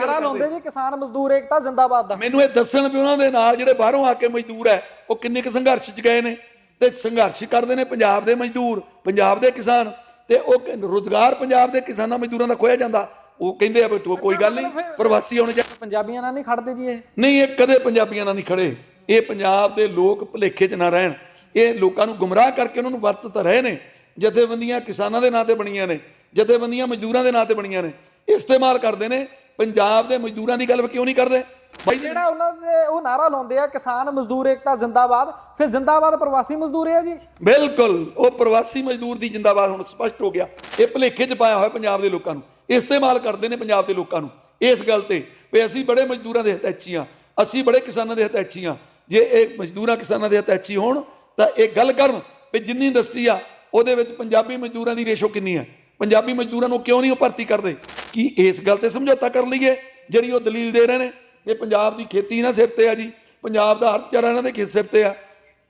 ਨਾਰਾ ਲਾਉਂਦੇ ਜੀ ਕਿਸਾਨ ਮਜ਼ਦੂਰ ਏਕਤਾ ਜ਼ਿੰਦਾਬਾਦ ਦਾ। ਮੈਨੂੰ ਇਹ ਦੱਸਣ ਵੀ ਉਹਨਾਂ ਦੇ ਨਾਲ ਜਿਹੜੇ ਬਾਹਰੋਂ ਆ ਕੇ ਮਜ਼ਦੂਰ ਹੈ ਉਹ ਕਿੰਨੇ ਕੁ ਸੰਘਰਸ਼ 'ਚ ਗਏ ਨੇ? ਤੇ ਸੰਘਰਸ਼ ਕਰਦੇ ਨੇ ਪੰਜਾਬ ਦੇ ਮਜ਼ਦੂਰ ਪੰਜਾਬ ਦੇ ਕਿਸਾਨ ਤੇ ਉਹ ਰੋਜ਼ਗਾਰ ਪੰਜਾਬ ਦੇ ਕਿਸਾਨਾਂ ਮਜ਼ਦੂਰਾਂ ਦਾ ਖੋਇਆ ਜਾਂਦਾ। ਉਹ ਕਹਿੰਦੇ ਆ ਵੀ ਕੋਈ ਗੱਲ ਨਹੀਂ ਪ੍ਰਵਾਸੀ ਆਉਣੇ ਚਾਹੀਦੇ। ਪੰਜਾਬੀਆਂ ਨਾਲ ਨਹੀਂ ਖੜਦੇ ਜੀ ਇਹ? ਨਹੀਂ ਇਹ ਕਦੇ ਪੰਜਾਬੀਆਂ ਨਾਲ ਨਹੀਂ ਖੜੇ। ਇਹ ਪੰਜਾਬ ਦੇ ਲੋਕ ਭੁਲੇਖੇ 'ਚ ਨਾ ਰਹਿਣ। ਇਹ ਲੋਕਾਂ ਨੂੰ ਗੁੰਮਰਾਹ ਕਰਕੇ ਉਹਨਾਂ ਨੂੰ ਵਰਤ ਤਾਂ ਰਹੇ ਨੇ। ਜਥੇਬੰਦੀਆਂ ਕਿਸਾਨਾਂ ਦੇ ਨਾਂ ਤੇ ਬਣੀਆਂ ਨੇ ਜਥੇਬੰਦੀਆਂ ਮਜ਼ਦੂਰਾਂ ਦੇ ਨਾਂ ਤੇ ਬਣੀਆਂ ਨੇ। ਇਸਤੇਮਾਲ ਕਰਦੇ ਨੇ। ਪੰਜਾਬ ਦੇ ਮਜ਼ਦੂਰਾਂ ਦੀ ਗੱਲ ਕਿਉਂ ਨਹੀਂ ਕਰਦੇ? ਬਾਈ ਜਿਹੜਾ ਉਹਨਾਂ ਦੇ ਉਹ ਨਾਰਾ ਲਾਉਂਦੇ ਆ ਕਿਸਾਨ ਮਜ਼ਦੂਰ ਏਕਤਾ ਜ਼ਿੰਦਾਬਾਦ ਫਿਰ ਜ਼ਿੰਦਾਬਾਦ ਪ੍ਰਵਾਸੀ ਮਜ਼ਦੂਰ ਹੈ ਜੀ? ਬਿਲਕੁਲ ਉਹ ਪ੍ਰਵਾਸੀ ਮਜ਼ਦੂਰ ਦੀ ਜਿੰਦਾਬਾਦ ਹੁਣ ਸਪਸ਼ਟ ਹੋ ਗਿਆ। ਇਹ ਭੁਲੇਖੇ 'ਚ ਪਾਇਆ ਹੋਇਆ ਪੰਜਾਬ ਦੇ ਲੋਕਾਂ ਨੂੰ। ਇਸਤੇਮਾਲ ਕਰਦੇ ਨੇ ਪੰਜਾਬ ਦੇ ਲੋਕਾਂ ਨੂੰ। ਇਸ ਗੱਲ ਤੇ ਵੀ ਅਸੀਂ ਬੜੇ ਮਜ਼ਦੂਰਾਂ ਦੇ ਹਤੈਚੀ ਹਾਂ। ਅਸੀਂ ਬੜੇ ਕਿਸਾਨਾਂ ਦੇ ਹਤੈਚੀ ਹਾਂ। ਜੇ ਇਹ ਮਜ਼ਦੂਰਾਂ ਕਿਸਾਨਾਂ ਦੇ ਹਤੈਚੀ ਹੋਣ ਤਾਂ ਇਹ ਗੱਲ ਕਰਨ ਵੀ ਜਿੰਨੀ ਇੰਡਸਟਰੀ ਆ ਉਹਦੇ ਵਿੱਚ ਪੰਜਾਬੀ ਮਜ਼ਦੂਰਾਂ ਦੀ ਰੇਸ਼ੋ ਕਿੰਨੀ ਹੈ ਪੰਜਾਬੀ ਮਜ਼ਦੂਰਾਂ ਨੂੰ ਕਿਉਂ ਨਹੀਂ ਉਹ ਭਰਤੀ ਕਰਦੇ? ਕੀ ਇਸ ਗੱਲ ਤੇ ਸਮਝੌਤਾ ਕਰ ਲਈਏ? ਜਿਹੜੀ ਉਹ ਦਲੀਲ ਦੇ ਰਹੇ ਨੇ ਕਿ ਪੰਜਾਬ ਦੀ ਖੇਤੀ ਇਹਨਾਂ ਸਿਰ ਤੇ ਆ ਜੀ। ਪੰਜਾਬ ਦਾ ਅਰਥਚਾਰਾ ਇਹਨਾਂ ਦੇ ਖੇਤ ਸਿਰ ਤੇ ਆ।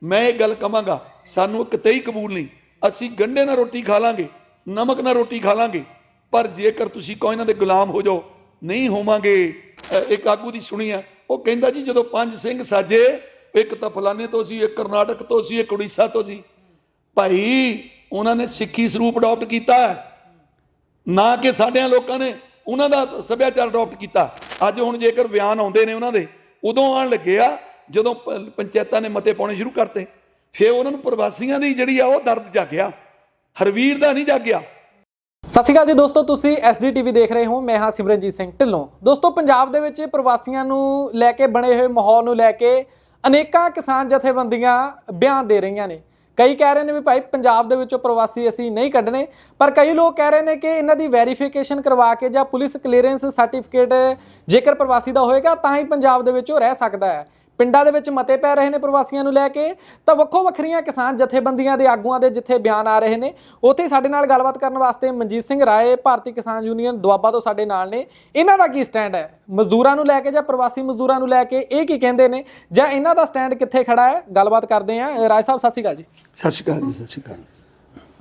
ਮੈਂ ਇਹ ਗੱਲ ਕਵਾਂਗਾ ਸਾਨੂੰ ਕਿਤੇ ਹੀ ਕਬੂਲ ਨਹੀਂ। ਅਸੀਂ ਗੰਢੇ ਨਾਲ ਰੋਟੀ ਖਾ ਲਾਂਗੇ, ਨਮਕ ਨਾਲ ਰੋਟੀ ਖਾ ਲਾਂਗੇ। ਪਰ ਜੇਕਰ ਤੁਸੀਂ ਕਹੋ ਇਹਨਾਂ ਦੇ ਗੁਲਾਮ ਹੋ ਜਾਓ, ਨਹੀਂ ਹੋਵਾਂਗੇ। ਇੱਕ ਆਗੂ ਦੀ ਸੁਣੀ ਆ, ਉਹ ਕਹਿੰਦਾ ਜੀ, ਜਦੋਂ ਪੰਜ ਸਿੰਘ ਸਾਜੇ, ਇੱਕ ਤਾਂ ਫਲਾਣੇ ਤੋਂ ਸੀ, ਇੱਕ ਕਰਨਾਟਕ ਤੋਂ ਸੀ, ਇੱਕ ਉੜੀਸਾ ਤੋਂ ਸੀ। ਭਾਈ, ਉਹਨਾਂ ਨੇ ਸਿੱਖੀ ਸਰੂਪ ਅਡਾਪਟ ਕੀਤਾ ਹੈ। ਨਾ ਕਿ ਸਾਡਿਆਂ ਲੋਕਾਂ ਨੇ ਉਹਨਾਂ ਦਾ ਸੱਭਿਆਚਾਰ ਅਡਾਪਟ ਕੀਤਾ। ਅੱਜ ਹੁਣ ਜੇਕਰ ਬਿਆਨ ਆਉਂਦੇ ਨੇ ਉਹਨਾਂ ਦੇ, ਉਦੋਂ ਆਣ ਲੱਗੇ ਆ, ਜਦੋਂ ਪੰਚਾਇਤਾਂ ਨੇ ਮਤੇ ਪਾਉਣੇ ਸ਼ੁਰੂ ਕਰਤੇ। ਫਿਰ ਉਹਨਾਂ ਨੂੰ ਪ੍ਰਵਾਸੀਆਂ ਦੀ ਜਿਹੜੀ ਆ, ਉਹ ਦਰਦ ਜਾਗਿਆ। ਹਰਵੀਰ ਦਾ ਨਹੀਂ ਜਾਗਿਆ। ਸਤਿ ਸ਼੍ਰੀ ਅਕਾਲ ਜੀ ਦੋਸਤੋ, ਤੁਸੀਂ ਐਸਡੀਟੀਵੀ ਦੇਖ ਰਹੇ ਹੋ, ਮੈਂ ਹਾਂ ਸਿਮਰਨਜੀਤ ਸਿੰਘ ਢਿੱਲੋਂ। ਦੋਸਤੋ, ਪੰਜਾਬ ਦੇ ਵਿੱਚ ਪ੍ਰਵਾਸੀਆਂ ਨੂੰ ਲੈ ਕੇ, ਬਣੇ ਹੋਏ ਮਾਹੌਲ ਨੂੰ ਲੈ ਕੇ ਅਨੇਕਾਂ ਕਿਸਾਨ ਜਥੇਬੰਦੀਆਂ ਬਿਆਨ ਦੇ ਰਹੀਆਂ ਨੇ। ਕਈ ਕਹਿ ਰਹੇ ਨੇ ਵੀ ਭਾਈ ਪੰਜਾਬ ਦੇ ਵਿੱਚੋਂ ਪ੍ਰਵਾਸੀ ਅਸੀਂ ਨਹੀਂ ਕੱਢਣੇ, ਪਰ ਕਈ ਲੋਕ ਕਹਿ ਰਹੇ ਨੇ ਕਿ ਇਹਨਾਂ ਦੀ ਵੈਰੀਫਿਕੇਸ਼ਨ ਕਰਵਾ ਕੇ ਜਾਂ ਪੁਲਿਸ ਕਲੀਅਰੈਂਸ ਸਰਟੀਫਿਕੇਟ ਜੇਕਰ ਪ੍ਰਵਾਸੀ ਦਾ ਹੋਏਗਾ, ਤਾਂ ਹੀ ਪੰਜਾਬ ਦੇ ਵਿੱਚ ਉਹ ਰਹਿ ਸਕਦਾ ਹੈ। ਪਿੰਡਾਂ ਦੇ ਵਿੱਚ ਮਤੇ ਪੈ ਰਹੇ ਨੇ ਪ੍ਰਵਾਸੀਆਂ ਨੂੰ ਲੈ ਕੇ ਤਾਂ ਵੱਖੋ ਵੱਖਰੀਆਂ ਕਿਸਾਨ ਜਥੇਬੰਦੀਆਂ ਦੇ ਆਗੂਆਂ ਦੇ ਜਿੱਥੇ ਬਿਆਨ ਆ ਰਹੇ ਨੇ ਉੱਥੇ ਹੀ ਸਾਡੇ ਨਾਲ ਗੱਲਬਾਤ ਕਰਨ ਵਾਸਤੇ ਮਨਜੀਤ ਸਿੰਘ ਰਾਏ ਭਾਰਤੀ ਕਿਸਾਨ ਯੂਨੀਅਨ ਦੁਆਬਾ ਤੋਂ ਸਾਡੇ ਨਾਲ ਨੇ। ਇਹਨਾਂ ਦਾ ਕੀ ਸਟੈਂਡ ਹੈ? ਮਜ਼ਦੂਰਾਂ ਨੂੰ ਲੈ ਕੇ ਜਾਂ ਪ੍ਰਵਾਸੀ ਮਜ਼ਦੂਰਾਂ ਨੂੰ ਲੈ ਕੇ ਇਹ ਕੀ ਕਹਿੰਦੇ ਨੇ? ਜਾਂ ਇਹਨਾਂ ਦਾ ਸਟੈਂਡ ਕਿੱਥੇ ਖੜਾ ਹੈ? ਗੱਲਬਾਤ ਕਰਦੇ ਹਾਂ। ਰਾਏ ਸਾਹਿਬ ਸਤਿ ਸ਼੍ਰੀ ਅਕਾਲ ਜੀ। ਸਤਿ ਸ਼੍ਰੀ ਅਕਾਲ ਜੀ ਸਤਿ ਸ਼੍ਰੀ ਅਕਾਲ।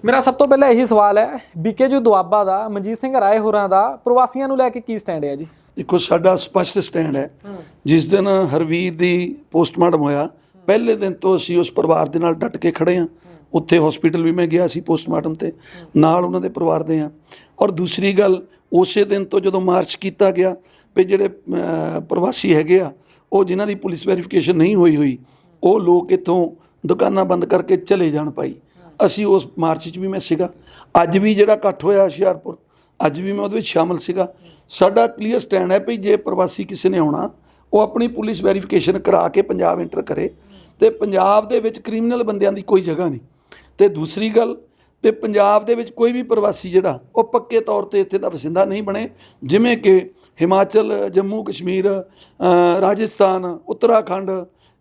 ਮੇਰਾ ਸਭ ਤੋਂ ਪਹਿਲਾਂ ਇਹੀ ਸਵਾਲ ਹੈ ਬੀਕੇਜੂ ਦੁਆਬਾ ਦਾ ਮਨਜੀਤ ਸਿੰਘ ਰਾਏ ਹੋਰਾਂ ਦਾ ਪ੍ਰਵਾਸੀਆਂ ਨੂੰ ਲੈ ਕੇ ਕੀ ਸਟੈਂਡ ਹੈ ਜੀ? ਦੇਖੋ, ਸਾਡਾ ਸਪਸ਼ਟ ਸਟੈਂਡ ਹੈ। ਜਿਸ ਦਿਨ ਹਰਵੀਰ ਦੀ ਪੋਸਟਮਾਰਟਮ ਹੋਇਆ, ਪਹਿਲੇ ਦਿਨ ਤੋਂ ਅਸੀਂ ਉਸ ਪਰਿਵਾਰ ਦੇ ਨਾਲ ਡਟ ਕੇ ਖੜੇ ਹਾਂ। ਉੱਥੇ ਹਸਪੀਟਲ ਵੀ ਮੈਂ ਗਿਆ ਸੀ ਪੋਸਟਮਾਰਟਮ ਤੇ। ਨਾਲ ਉਹਨਾਂ ਦੇ ਪਰਿਵਾਰ ਦੇ ਆ ਔਰ ਦੂਸਰੀ ਗੱਲ, ਉਸੇ ਦਿਨ ਤੋਂ ਜਦੋਂ ਮਾਰਚ ਕੀਤਾ ਗਿਆ ਵੀ ਜਿਹੜੇ ਪ੍ਰਵਾਸੀ ਹੈਗੇ ਆ, ਉਹ ਜਿਨ੍ਹਾਂ ਦੀ ਪੁਲਿਸ ਵੈਰੀਫਿਕੇਸ਼ਨ ਨਹੀਂ ਹੋਈ ਹੋਈ, ਉਹ ਲੋਕ ਇੱਥੋਂ ਦੁਕਾਨਾਂ ਬੰਦ ਕਰਕੇ ਚਲੇ ਜਾਣ ਪਾਈ ਅਸੀਂ ਉਸ ਮਾਰਚ 'ਚ ਵੀ ਮੈਂ ਸੀਗਾ। ਅੱਜ ਵੀ ਜਿਹੜਾ ਇਕੱਠ ਹੋਇਆ ਹੁਸ਼ਿਆਰਪੁਰ, ਅੱਜ ਵੀ ਮੈਂ ਉਹਦੇ ਵਿੱਚ ਸ਼ਾਮਲ ਸੀਗਾ। ਸਾਡਾ ਕਲੀਅਰ ਸਟੈਂਡ ਹੈ ਵੀ ਜੇ ਪ੍ਰਵਾਸੀ ਕਿਸੇ ਨੇ ਆਉਣਾ, ਉਹ ਆਪਣੀ ਪੁਲਿਸ ਵੈਰੀਫਿਕੇਸ਼ਨ ਕਰਾ ਕੇ ਪੰਜਾਬ ਐਂਟਰ ਕਰੇ। ਤੇ ਪੰਜਾਬ ਦੇ ਵਿੱਚ ਕ੍ਰਿਮੀਨਲ ਬੰਦਿਆਂ ਦੀ ਕੋਈ ਜਗ੍ਹਾ ਨਹੀਂ। ਤੇ ਦੂਸਰੀ ਗੱਲ, ਤੇ ਪੰਜਾਬ ਦੇ ਵਿੱਚ ਕੋਈ ਵੀ ਪ੍ਰਵਾਸੀ ਜਿਹੜਾ, ਉਹ ਪੱਕੇ ਤੌਰ ਤੇ ਇੱਥੇ ਦਾ ਵਸਿੰਦਾ ਨਹੀਂ ਬਣੇ। ਜਿਵੇਂ ਕਿ ਹਿਮਾਚਲ, ਜੰਮੂ, ਕਸ਼ਮੀਰ ਰਾਜਸਥਾਨ, ਉੱਤਰਾਖੰਡ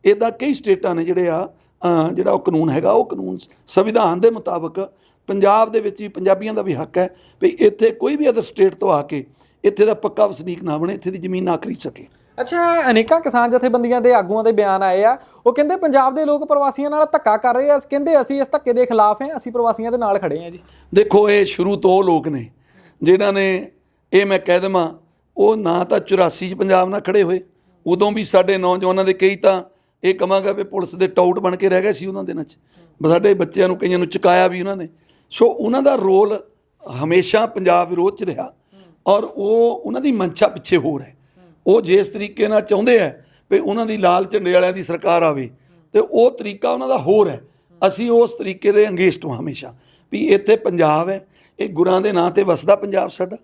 ਇਦਾਂ ਕਈ ਸਟੇਟਾਂ ਨੇ ਜਿਹੜੇ ਆ ਜਿਹੜਾ ਉਹ ਕਾਨੂੰਨ ਹੈਗਾ, ਉਹ ਕਾਨੂੰਨ ਸੰਵਿਧਾਨ ਦੇ ਮੁਤਾਬਕ ਪੰਜਾਬ ਦੇ ਵਿੱਚ ਵੀ ਪੰਜਾਬੀਆਂ ਦਾ ਵੀ ਹੱਕ ਹੈ ਵੀ ਇੱਥੇ ਕੋਈ ਵੀ ਅਦਰ ਸਟੇਟ ਤੋਂ ਆ ਕੇ ਇੱਥੇ ਦਾ ਪੱਕਾ ਵਸਨੀਕ ਨਾ ਬਣੇ ਇੱਥੇ ਦੀ ਜ਼ਮੀਨ ਨਾ ਖਰੀਦ ਸਕੇ। ਅੱਛਾ ਅਨੇਕਾਂ ਕਿਸਾਨ ਜਥੇਬੰਦੀਆਂ ਦੇ ਆਗੂਆਂ ਦੇ ਬਿਆਨ ਆਏ ਆ। ਉਹ ਕਹਿੰਦੇ ਪੰਜਾਬ ਦੇ ਲੋਕ ਪ੍ਰਵਾਸੀਆਂ ਨਾਲ ਧੱਕਾ ਕਰ ਰਹੇ ਆ। ਕਹਿੰਦੇ ਅਸੀਂ ਇਸ ਧੱਕੇ ਦੇ ਖਿਲਾਫ ਹਾਂ ਅਸੀਂ ਪ੍ਰਵਾਸੀਆਂ ਦੇ ਨਾਲ ਖੜੇ ਹਾਂ ਜੀ। ਦੇਖੋ ਇਹ ਸ਼ੁਰੂ ਤੋਂ ਉਹ ਲੋਕ ਨੇ ਜਿਨ੍ਹਾਂ ਨੇ ਇਹ ਮੈਂ ਕਹਿ ਦੇਵਾਂ ਉਹ ਨਾ ਤਾਂ 84 ਚ ਪੰਜਾਬ ਨਾਲ ਖੜੇ ਹੋਏ। ਉਦੋਂ ਵੀ ਸਾਡੇ ਨੌਜਵਾਨਾਂ ਦੇ ਕਈ ਤਾਂ ਇਹ ਕਵਾਂਗਾ ਵੀ ਪੁਲਿਸ ਦੇ ਟਾਊਟ ਬਣ ਕੇ ਰਹਿ ਗਏ ਸੀ ਉਹਨਾਂ ਦਿਨਾਂ 'ਚ। ਸਾਡੇ ਬੱਚਿਆਂ ਨੂੰ ਕਈਆਂ ਨੂੰ ਚੁਕਾਇਆ ਵੀ ਉਹਨਾਂ ਨੇ। ਸੋ ਉਹਨਾਂ ਦਾ ਰੋਲ ਹਮੇਸ਼ਾ ਪੰਜਾਬ ਵਿਰੋਧ 'ਚ ਰਿਹਾ। ਔਰ ਉਹ ਉਹਨਾਂ ਦੀ ਮਨਸ਼ਾ ਪਿੱਛੇ ਹੋਰ ਹੈ। ਉਹ ਜਿਸ ਤਰੀਕੇ ਨਾਲ ਚਾਹੁੰਦੇ ਆ ਵੀ ਉਹਨਾਂ ਦੀ ਲਾਲ ਝੰਡੇ ਵਾਲਿਆਂ ਦੀ ਸਰਕਾਰ ਆਵੇ ਤੇ ਉਹ ਤਰੀਕਾ ਉਹਨਾਂ ਦਾ ਹੋਰ ਹੈ। ਅਸੀਂ ਉਸ ਤਰੀਕੇ ਦੇ ਅੰਗੇਸਟ ਹਾਂ ਹਮੇਸ਼ਾ ਵੀ ਇੱਥੇ ਪੰਜਾਬ ਹੈ, ਇਹ ਗੁਰਾਂ ਦੇ ਨਾਂ ਤੇ ਵਸਦਾ ਪੰਜਾਬ ਸਾਡਾ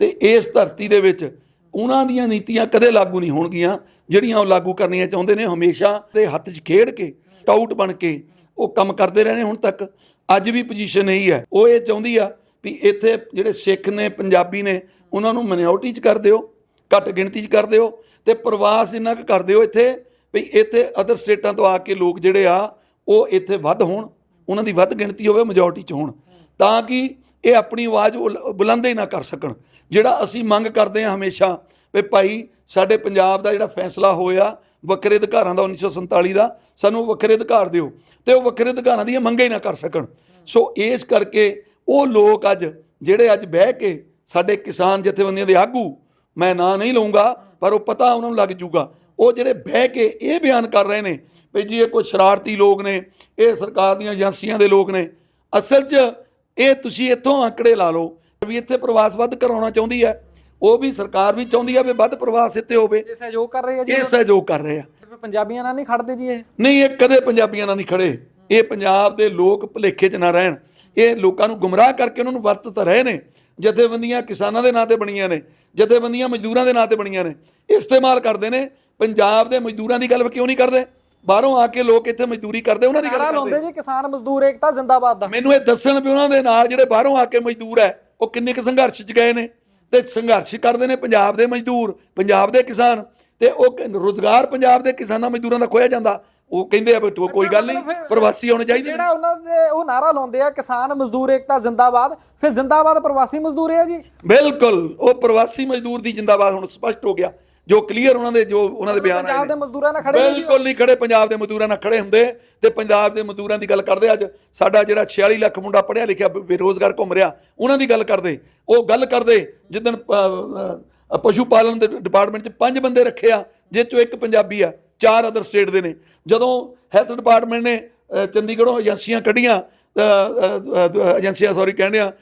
ਤੇ ਇਸ ਧਰਤੀ ਦੇ ਵਿੱਚ ਉਹਨਾਂ ਦੀਆਂ ਨੀਤੀਆਂ ਕਦੇ ਲਾਗੂ ਨਹੀਂ ਹੋਣਗੀਆਂ, ਜਿਹੜੀਆਂ ਉਹ ਲਾਗੂ ਕਰਨੀਆਂ ਚਾਹੁੰਦੇ ਨੇ ਹਮੇਸ਼ਾ ਦੇ ਹੱਥ 'ਚ ਖੇਡ ਕੇ, ਟਾਊਟ ਬਣ ਕੇ ਉਹ ਕੰਮ ਕਰਦੇ ਰਹੇ ਨੇ ਹੁਣ ਤੱਕ। ਅੱਜ ਵੀ ਪੋਜੀਸ਼ਨ ਇਹੀ ਹੈ। ਉਹ ਇਹ ਚਾਹੁੰਦੀ ਆ ਵੀ ਇੱਥੇ ਜਿਹੜੇ ਸਿੱਖ ਨੇ, ਪੰਜਾਬੀ ਨੇ, ਉਹਨਾਂ ਨੂੰ ਮਿਨੋਰਟੀ 'ਚ ਕਰ ਦਿਓ, ਘੱਟ ਗਿਣਤੀ 'ਚ ਕਰ ਦਿਓ ਤੇ ਪ੍ਰਵਾਸ ਇੰਨਾ ਕੁ ਕਰ ਦਿਓ ਇੱਥੇ ਵੀ ਇੱਥੇ ਅਦਰ ਸਟੇਟਾਂ ਤੋਂ ਆ ਕੇ ਲੋਕ ਜਿਹੜੇ ਆ, ਉਹ ਇੱਥੇ ਵੱਧ ਹੋਣ, ਉਹਨਾਂ ਦੀ ਵੱਧ ਗਿਣਤੀ ਹੋਵੇ ਮੈਜੋਰਟੀ 'ਚ ਹੋਣ। ਤਾਂ ਕਿ ਇਹ ਆਪਣੀ ਆਵਾਜ਼ ਉਲ- ਬੁਲੰਦ ਹੀ ਨਾ ਕਰ ਸਕਣ। ਜਿਹੜਾ ਅਸੀਂ ਮੰਗ ਕਰਦੇ ਹਾਂ ਹਮੇਸ਼ਾ ਵੀ ਭਾਈ ਸਾਡੇ ਪੰਜਾਬ ਦਾ ਜਿਹੜਾ ਫੈਸਲਾ ਹੋਇਆ, ਵੱਖਰੇ ਅਧਿਕਾਰਾਂ ਦਾ 1947 ਦਾ, ਸਾਨੂੰ ਵੱਖਰੇ ਅਧਿਕਾਰ ਦਿਓ ਤੇ ਉਹ ਵੱਖਰੇ ਅਧਿਕਾਰਾਂ ਦੀਆਂ ਮੰਗਾਂ ਹੀ ਨਾ ਕਰ ਸਕਣ। ਸੋ ਇਸ ਕਰਕੇ ਉਹ ਲੋਕ ਅੱਜ ਜਿਹੜੇ ਅੱਜ ਬਹਿ ਕੇ ਸਾਡੇ ਕਿਸਾਨ ਜਥੇਬੰਦੀਆਂ ਦੇ ਆਗੂ ਮੈਂ ਨਾਂ ਨਹੀਂ ਲਵਾਂਗਾ ਪਰ ਉਹ ਪਤਾ ਉਹਨਾਂ ਨੂੰ ਲੱਗ ਜੂਗਾ। ਉਹ ਜਿਹੜੇ ਬਹਿ ਕੇ ਇਹ ਬਿਆਨ ਕਰ ਰਹੇ ਨੇ ਵੀ ਜੀ ਇਹ ਕੋਈ ਸ਼ਰਾਰਤੀ ਲੋਕ ਨੇ ਇਹ ਸਰਕਾਰ ਦੀਆਂ ਏਜੰਸੀਆਂ ਦੇ ਲੋਕ ਨੇ ਅਸਲ 'ਚ ਇਹ ਤੁਸੀਂ ਇੱਥੋਂ ਆંકੜੇ ਲਾ ਲਓ ਵੀ ਇੱਥੇ ਪ੍ਰਵਾਸ ਵੱਧ ਕਰਾਉਣਾ ਚਾਹੁੰਦੀ ਹੈ। ਉਹ ਵੀ ਸਰਕਾਰ ਵੀ ਚਾਹੁੰਦੀ ਹੈ ਵੀ ਵੱਧ ਪ੍ਰਵਾਸ ਇੱਥੇ ਹੋਵੇ। ਇਹ ਸਹਿਯੋਗ ਕਰ ਰਹੇ ਆ ਜੀ ਇਹ ਸਹਿਯੋਗ ਕਰ ਰਹੇ ਆ। ਪੰਜਾਬੀਆਂ ਨਾਲ ਨਹੀਂ ਖੜਦੇ ਜੀ ਇਹ? ਨਹੀਂ ਇਹ ਕਦੇ ਪੰਜਾਬੀਆਂ ਨਾਲ ਨਹੀਂ ਖੜੇ। ਇਹ ਪੰਜਾਬ ਦੇ ਲੋਕ ਭੁਲੇਖੇ 'ਚ ਨਾ ਰਹਿਣ। ਇਹ ਲੋਕਾਂ ਨੂੰ ਗੁੰਮਰਾਹ ਕਰਕੇ ਉਹਨਾਂ ਨੂੰ ਵਰਤ ਤਾਂ ਰਹੇ ਨੇ ਜਥੇਬੰਦੀਆਂ ਕਿਸਾਨਾਂ ਦੇ ਨਾਂ ਤੇ ਬਣੀਆਂ ਨੇ ਜਥੇਬੰਦੀਆਂ ਮਜ਼ਦੂਰਾਂ ਦੇ ਨਾਂ ਤੇ ਬਣੀਆਂ ਨੇ ਇਸਤੇਮਾਲ ਕਰਦੇ ਨੇ ਪੰਜਾਬ ਦੇ ਮਜ਼ਦੂਰਾਂ ਦੀ ਗੱਲ ਕਿਉਂ ਨਹੀਂ ਕਰਦੇ? ਬਾਹਰੋਂ ਆ ਕੇ ਲੋਕ ਇੱਥੇ ਮਜ਼ਦੂਰੀ ਕਰਦੇ ਉਹਨਾਂ ਦੀ ਗੱਲ ਕਰਦੇ ਲਾਉਂਦੇ ਜੀ ਕਿਸਾਨ ਮਜ਼ਦੂਰ ਏਕਤਾ ਜ਼ਿੰਦਾਬਾਦ ਦਾ। ਮੈਨੂੰ ਇਹ ਦੱਸਣ ਵੀ ਉਹਨਾਂ ਦੇ ਨਾਲ ਜਿਹੜੇ ਬਾਹਰੋਂ ਆ ਕੇ ਮਜ਼ਦੂਰ ਹੈ ਉਹ ਕਿੰਨੇ ਕੁ ਸੰਘਰਸ਼ 'ਚ ਗਏ ਨੇ? ਤੇ ਸੰਘਰਸ਼ ਕਰਦੇ ਨੇ ਪੰਜਾਬ ਦੇ ਮਜ਼ਦੂਰ ਪੰਜਾਬ ਦੇ ਕਿਸਾਨ ਤੇ ਉਹ ਰੋਜ਼ਗਾਰ ਪੰਜਾਬ ਦੇ ਕਿਸਾਨਾਂ ਮਜ਼ਦੂਰਾਂ ਦਾ ਖੋਇਆ ਜਾਂਦਾ। ਉਹ ਕਹਿੰਦੇ ਆ ਵੀ ਤੂੰ ਕੋਈ ਗੱਲ ਨਹੀਂ ਪ੍ਰਵਾਸੀ ਹੋਣੇ ਚਾਹੀਦੇ ਨੇ। ਜਿਹੜਾ ਉਹਨਾਂ ਦੇ ਉਹ ਨਾਰਾ ਲਾਉਂਦੇ ਆ ਕਿਸਾਨ ਮਜ਼ਦੂਰ ਏਕਤਾ ਜ਼ਿੰਦਾਬਾਦ ਫਿਰ ਜ਼ਿੰਦਾਬਾਦ ਪ੍ਰਵਾਸੀ ਮਜ਼ਦੂਰ ਆ ਜੀ? ਬਿਲਕੁਲ ਉਹ ਪ੍ਰਵਾਸੀ ਮਜ਼ਦੂਰ ਦੀ ਜਿੰਦਾਬਾਦ ਹੁਣ ਸਪਸ਼ਟ ਹੋ ਗਿਆ। ਜੋ ਕਲੀਅਰ ਉਹਨਾਂ ਦੇ ਜੋ ਉਹਨਾਂ ਦੇ ਬਿਆਨ ਆਏ ਪੰਜਾਬ ਨੇ। ਦੇ ਮਜ਼ਦੂਰਾਂ ਨਾਲ ਖੜੇ। ਬਿਲਕੁਲ ਨਹੀਂ ਖੜੇ ਪੰਜਾਬ ਦੇ ਮਜ਼ਦੂਰਾਂ ਨਾਲ ਖੜੇ ਹੁੰਦੇ। ਤੇ ਪੰਜਾਬ ਦੇ ਮਜ਼ਦੂਰਾਂ ਦੀ ਗੱਲ ਕਰਦੇ ਅੱਜ। ਸਾਡਾ ਜਿਹੜਾ 46 ਲੱਖ ਮੁੰਡਾ ਪੜਿਆ ਲਿਖਿਆ ਬੇ- ਬੇਰੋਜ਼ਗਾਰ ਘੁੰਮ ਰਿਹਾ ਉਹਨਾਂ ਦੀ ਗੱਲ ਕਰਦੇ। ਉਹ ਗੱਲ ਕਰਦੇ ਜਿੱਦਣ ਅ, ਪਸ਼ੂ ਪਾਲਣ ਦੇ ਡਿਪਾਰਟਮੈਂਟ 'ਚ ਪੰਜ ਬੰਦੇ ਰੱਖੇ ਆ ਜਿਸ ਚੋਂ ਇੱਕ ਪੰਜਾਬੀ ਆ। ਚਾਰ ਅਦਰ ਸਟੇਟ ਦੇ ਨੇ। ਜਦੋਂ ਹੈਲਥ ਡਿਪਾਰਟਮੈਂਟ ਨੇ ਚੰਡੀਗੜ੍ਹੋਂ ਏਜੰਸੀਆਂ ਕੱਢੀਆਂ ਏਜੰਸੀਆਂ ਸੌਰੀ ਕਹਿੰਦੇ ਆ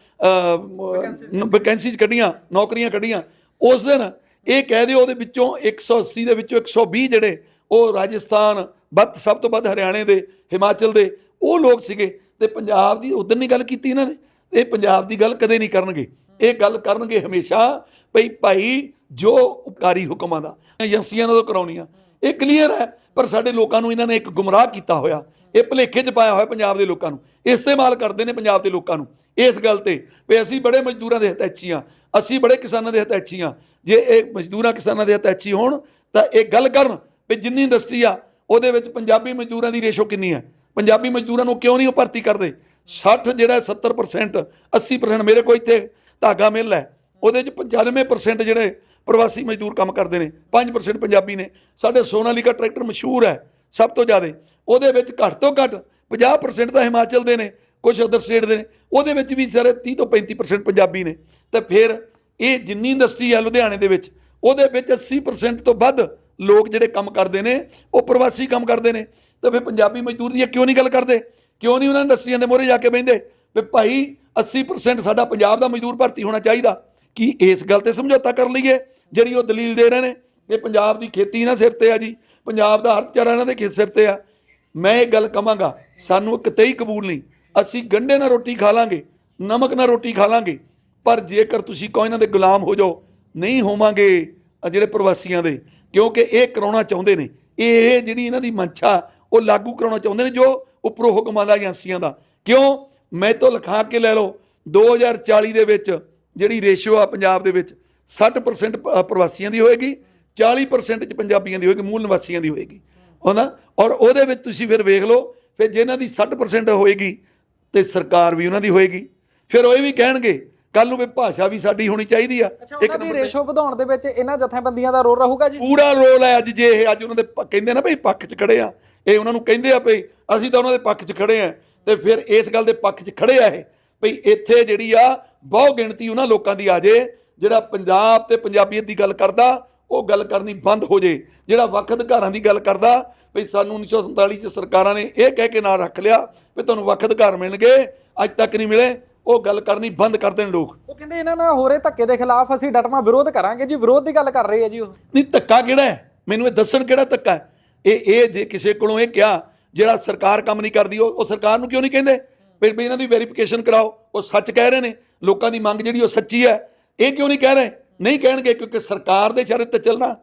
ਵੈਕੈਂਸੀਜ਼ ਕੱਢੀਆਂ ਨੌਕਰੀਆਂ ਕੱਢੀਆਂ। ਉਸ ਦਿਨ ਇਹ ਕਹਿ ਦਿਓ ਉਹਦੇ ਵਿੱਚੋਂ 180 ਦੇ ਵਿੱਚੋਂ 120 ਜਿਹੜੇ ਉਹ ਰਾਜਸਥਾਨ ਵੱਧ ਸਭ ਤੋਂ ਵੱਧ ਹਰਿਆਣੇ ਦੇ ਹਿਮਾਚਲ ਦੇ ਉਹ ਲੋਕ ਸੀਗੇ। ਤੇ ਪੰਜਾਬ ਦੀ ਉਦੋਂ ਨਹੀਂ ਗੱਲ ਕੀਤੀ ਇਹਨਾਂ ਨੇ। ਇਹ ਪੰਜਾਬ ਦੀ ਗੱਲ ਕਦੇ ਨਹੀਂ ਕਰਨਗੇ। ਇਹ ਗੱਲ ਕਰਨਗੇ ਹਮੇਸ਼ਾ ਭਈ ਭਾਈ ਜੋ ਉਪਕਾਰੀ ਹੁਕਮਾਂ ਦਾ ਏਜੰਸੀਆਂ ਨਾਲ ਕਰਾਉਣੀਆਂ। ਇਹ ਕਲੀਅਰ ਹੈ। ਪਰ ਸਾਡੇ ਲੋਕਾਂ ਨੂੰ ਇਹਨਾਂ ਨੇ ਇੱਕ ਗੁੰਮਰਾਹ ਕੀਤਾ ਹੋਇਆ। ਇਹ ਭਲੇਖੇ 'ਚ ਪਾਇਆ ਹੋਇਆ ਪੰਜਾਬ ਦੇ ਲੋਕਾਂ ਨੂੰ। ਇਸਤੇਮਾਲ ਕਰਦੇ ਨੇ ਪੰਜਾਬ ਦੇ ਲੋਕਾਂ ਨੂੰ। ਇਸ ਗੱਲ ਤੇ ਵੀ ਅਸੀਂ ਬੜੇ ਮਜ਼ਦੂਰਾਂ ਦੇ ਹਤੈਚੀ ਹਾਂ। ਅਸੀਂ ਬੜੇ ਕਿਸਾਨਾਂ ਦੇ ਹਤੈਚੀ ਹਾਂ। ਜੇ ਇਹ ਮਜ਼ਦੂਰਾਂ ਕਿਸਾਨਾਂ ਦੇ ਹਤੈਚੀ ਹੋਣ, ਤਾਂ ਇਹ ਗੱਲ ਕਰਨ ਵੀ ਜਿੰਨੀ ਇੰਡਸਟਰੀ ਆ, ਉਹਦੇ ਵਿੱਚ ਪੰਜਾਬੀ ਮਜ਼ਦੂਰਾਂ ਦੀ ਰੇਸ਼ੋ ਕਿੰਨੀ ਹੈ? ਪੰਜਾਬੀ ਮਜ਼ਦੂਰਾਂ ਨੂੰ ਕਿਉਂ ਨਹੀਂ ਉਹ ਭਰਤੀ ਕਰਦੇ? 60 ਜਿਹੜਾ 70% 80% ਮੇਰੇ ਕੋਲ ਇੱਥੇ ਧਾਗਾ ਮਿਲ ਹੈ। ਉਹਦੇ ਚ 95% ਜਿਹੜੇ ਪ੍ਰਵਾਸੀ ਮਜ਼ਦੂਰ ਕੰਮ ਕਰਦੇ ਨੇ 5% ਪੰਜਾਬੀ ਨੇ। ਸਾਡੇ ਸੋਨਾਲੀਕਾ ਟਰੈਕਟਰ ਮਸ਼ਹੂਰ ਹੈ, ਸਭ ਤੋਂ ਜ਼ਿਆਦਾ। ਉਹਦੇ ਵਿੱਚ ਘੱਟ ਤੋਂ ਘੱਟ 50% ਤਾਂ ਹਿਮਾਚਲ ਦੇ ਨੇ ਕੁਝ ਅਦਰ ਸਟੇਟ ਦੇ ਨੇ। ਉਹਦੇ ਵਿੱਚ ਵੀ ਸਾਰੇ 30 ਤੋਂ 35% ਪੰਜਾਬੀ ਨੇ। ਤੇ ਫਿਰ ਇਹ ਜਿੰਨੀ ਇੰਡਸਟਰੀ ਹੈ ਲੁਧਿਆਣੇ ਦੇ ਵਿੱਚ, ਉਹਦੇ ਵਿੱਚ 80% ਤੋਂ ਵੱਧ ਲੋਕ ਜਿਹੜੇ ਕੰਮ ਕਰਦੇ ਨੇ, ਉਹ ਪ੍ਰਵਾਸੀ ਕੰਮ ਕਰਦੇ ਨੇ। ਤੇ ਫਿਰ ਪੰਜਾਬੀ ਮਜ਼ਦੂਰ ਦੀ ਇਹ ਕਿਉਂ ਨਹੀਂ ਗੱਲ ਕਰਦੇ? ਕਿਉਂ ਨਹੀਂ ਉਹਨਾਂ ਇੰਡਸਟਰੀਆਂ ਦੇ ਮੋਹਰੇ ਜਾ ਕੇ ਬਹਿੰਦੇ? ਵੀ ਭਾਈ 80% ਸਾਡਾ ਪੰਜਾਬ ਦਾ ਮਜ਼ਦੂਰ ਭਰਤੀ ਹੋਣਾ ਚਾਹੀਦਾ। ਕੀ ਇਸ ਗੱਲ ਤੇ ਸਮਝੌਤਾ ਕਰ ਲਈਏ? ਜਿਹੜੀ ਉਹ ਦਲੀਲ ਦੇ ਰਹੇ ਨੇ ਕਿ ਪੰਜਾਬ ਦੀ ਖੇਤੀ ਇਹਨਾਂ ਸਿਰ ਤੇ ਆ ਜੀ। ਪੰਜਾਬ ਦਾ ਅਰਥਚਾਰਾ ਇਹਨਾਂ ਦੇ ਸਿਰ ਤੇ ਆ। ਮੈਂ ਇਹ ਗੱਲ ਕਵਾਂਗਾ, ਸਾਨੂੰ ਕਿਤੇ ਹੀ ਕਬੂਲ ਨਹੀਂ। ਅਸੀਂ ਗੰਢੇ ਨਾਲ ਰੋਟੀ ਖਾ ਲਾਂਗੇ, ਨਮਕ ਨਾਲ ਰੋਟੀ ਖਾ ਲਾਂਗੇ, ਪਰ ਜੇਕਰ ਤੁਸੀਂ ਕਹੋ ਇਹਨਾਂ ਦੇ ਗੁਲਾਮ ਹੋ ਜਾਓ, ਨਹੀਂ ਹੋਵਾਂਗੇ ਆ ਜਿਹੜੇ ਪ੍ਰਵਾਸੀਆਂ ਦੇ। ਕਿਉਂਕਿ ਇਹ ਕਰਾਉਣਾ ਚਾਹੁੰਦੇ ਨੇ। ਇਹ ਜਿਹੜੀ ਇਹਨਾਂ ਦੀ ਮੰਸ਼ਾ ਉਹ ਲਾਗੂ ਕਰਾਉਣਾ ਚਾਹੁੰਦੇ ਨੇ ਜੋ ਉੱਪਰੋਂ ਹੁਕਮਾਂ ਦਾ ਏਜੰਸੀਆਂ ਦਾ। ਕਿਉਂ? ਮੈਂ ਤੋਂ ਲਿਖਾ ਕੇ ਲੈ ਲਓ 2040 ਦੇ ਵਿੱਚ ਜਿਹੜੀ ਰੇਸ਼ੋ ਆ ਪੰਜਾਬ ਦੇ ਵਿੱਚ 60% ਪ- ਪ੍ਰਵਾਸੀਆਂ ਦੀ ਹੋਏਗੀ 40% ਚ ਪੰਜਾਬੀਆਂ ਦੀ ਹੋਏਗੀ ਮੂਲ ਨਿਵਾਸੀਆਂ ਦੀ ਹੋਏਗੀ। ਹਨਾ? ਔਰ ਉਹਦੇ ਵਿੱਚ ਤੁਸੀਂ ਫਿਰ ਵੇਖ ਲਓ ਫਿਰ ਜਿਹਨਾਂ ਦੀ 60% ਹੋਏਗੀ ਤੇ ਸਰਕਾਰ ਵੀ ਉਹਨਾਂ ਦੀ ਹੋਏਗੀ। ਫਿਰ ਉਹ ਇਹ ਵੀ ਕਹਿਣਗੇ ਕੱਲ ਨੂੰ ਵੀ ਭਾਸ਼ਾ ਵੀ ਸਾਡੀ ਹੋਣੀ ਚਾਹੀਦੀ ਆ। ਉਹਨਾਂ ਦੀ ਰੇਸ਼ੋ ਵਧਾਉਣ ਦੇ ਵਿੱਚ ਇਹਨਾਂ ਜਥੇਬੰਦੀਆਂ ਦਾ ਰੋਲ ਰਹੂਗਾ ਜੀ? ਪੂਰਾ ਰੋਲ ਹੈ ਅੱਜ ਜੇ ਇਹ ਅੱਜ ਉਹਨਾਂ ਦੇ ਕਹਿੰਦੇ ਨਾ ਭਈ ਪੱਖ 'ਚ ਖੜੇ ਆ ਇਹ ਉਹਨਾਂ ਨੂੰ ਕਹਿੰਦੇ ਆ ਭਈ ਅਸੀਂ ਤਾਂ ਉਹਨਾਂ ਦੇ ਪੱਖ 'ਚ ਖੜੇ ਆ ਤੇ ਫਿਰ ਇਸ ਗੱਲ ਦੇ ਪੱਖ 'ਚ ਖੜੇ ਆ ਇਹ ਭਈ ਇੱਥੇ ਜਿਹੜੀ ਆ ਬਹੁ ਗਿਣਤੀ ਉਹਨਾਂ ਲੋਕਾਂ ਦੀ ਆ ਜੇ ਜਿਹੜਾ ਪੰਜਾਬ ਤੇ ਪੰਜਾਬੀਅਤ ਦੀ ਗੱਲ ਕਰਦਾ ਉਹ ਗੱਲ ਕਰਨੀ ਬੰਦ ਹੋ ਜੇ। ਜਿਹੜਾ ਵੱਖ ਅਧਿਕਾਰਾਂ ਦੀ ਗੱਲ ਕਰਦਾ ਭਈ ਸਾਨੂੰ 1947 ਚ ਸਰਕਾਰਾਂ ਨੇ ਇਹ ਕਹਿ ਕੇ ਨਾਲ ਰੱਖ ਲਿਆ ਵੀ ਤੁਹਾਨੂੰ ਵੱਖ ਅਧਿਕਾਰ ਮਿਲਣਗੇ ਅੱਜ ਤੱਕ ਨਹੀਂ ਮਿਲੇ ਉਹ ਗੱਲ ਕਰਨੀ ਬੰਦ ਕਰ ਦੇਣ ਲੋਕ। ਉਹ ਕਹਿੰਦੇ ਇਹਨਾਂ ਨਾਲ ਹੋ ਰਹੇ ਧੱਕੇ ਦੇ ਖਿਲਾਫ ਅਸੀਂ ਡਟਵਾ ਵਿਰੋਧ ਕਰਾਂਗੇ ਜੀ ਵਿਰੋਧ ਦੀ ਗੱਲ ਕਰ ਰਹੇ ਆ ਜੀ ਉਹ। ਨਹੀਂ ਧੱਕਾ ਕਿਹੜਾ ਹੈ? ਮੈਨੂੰ ਇਹ ਦੱਸਣ ਕਿਹੜਾ ਧੱਕਾ ਹੈ? ਇਹ ਇਹ ਜੇ ਕਿਸੇ ਕੋਲੋਂ ਇਹ ਕਿਹਾ ਜਿਹੜਾ ਸਰਕਾਰ ਕੰਮ ਨਹੀਂ ਕਰਦੀ ਉਹ ਸਰਕਾਰ ਨੂੰ ਕਿਉਂ ਨਹੀਂ ਕਹਿੰਦੇ? ਵੀ ਵੀ ਇਹਨਾਂ ਦੀ ਵੈਰੀਫਿਕੇਸ਼ਨ ਕਰਾਓ ਉਹ ਸੱਚ ਕਹਿ ਰਹੇ ਨੇ। ਲੋਕਾਂ ਦੀ ਮੰਗ ਜਿਹੜੀ ਉਹ ਸੱਚੀ ਹੈ। ਇਹ ਕਿਉਂ ਨਹੀਂ ਕਹਿ ਰਹੇ? ਨਹੀਂ ਕਹਿਣਗੇ ਕਿਉਂਕਿ ਸਰਕਾਰ ਦੇ ਸ਼ਰਤ ਤੇ ਚੱਲਣਾ।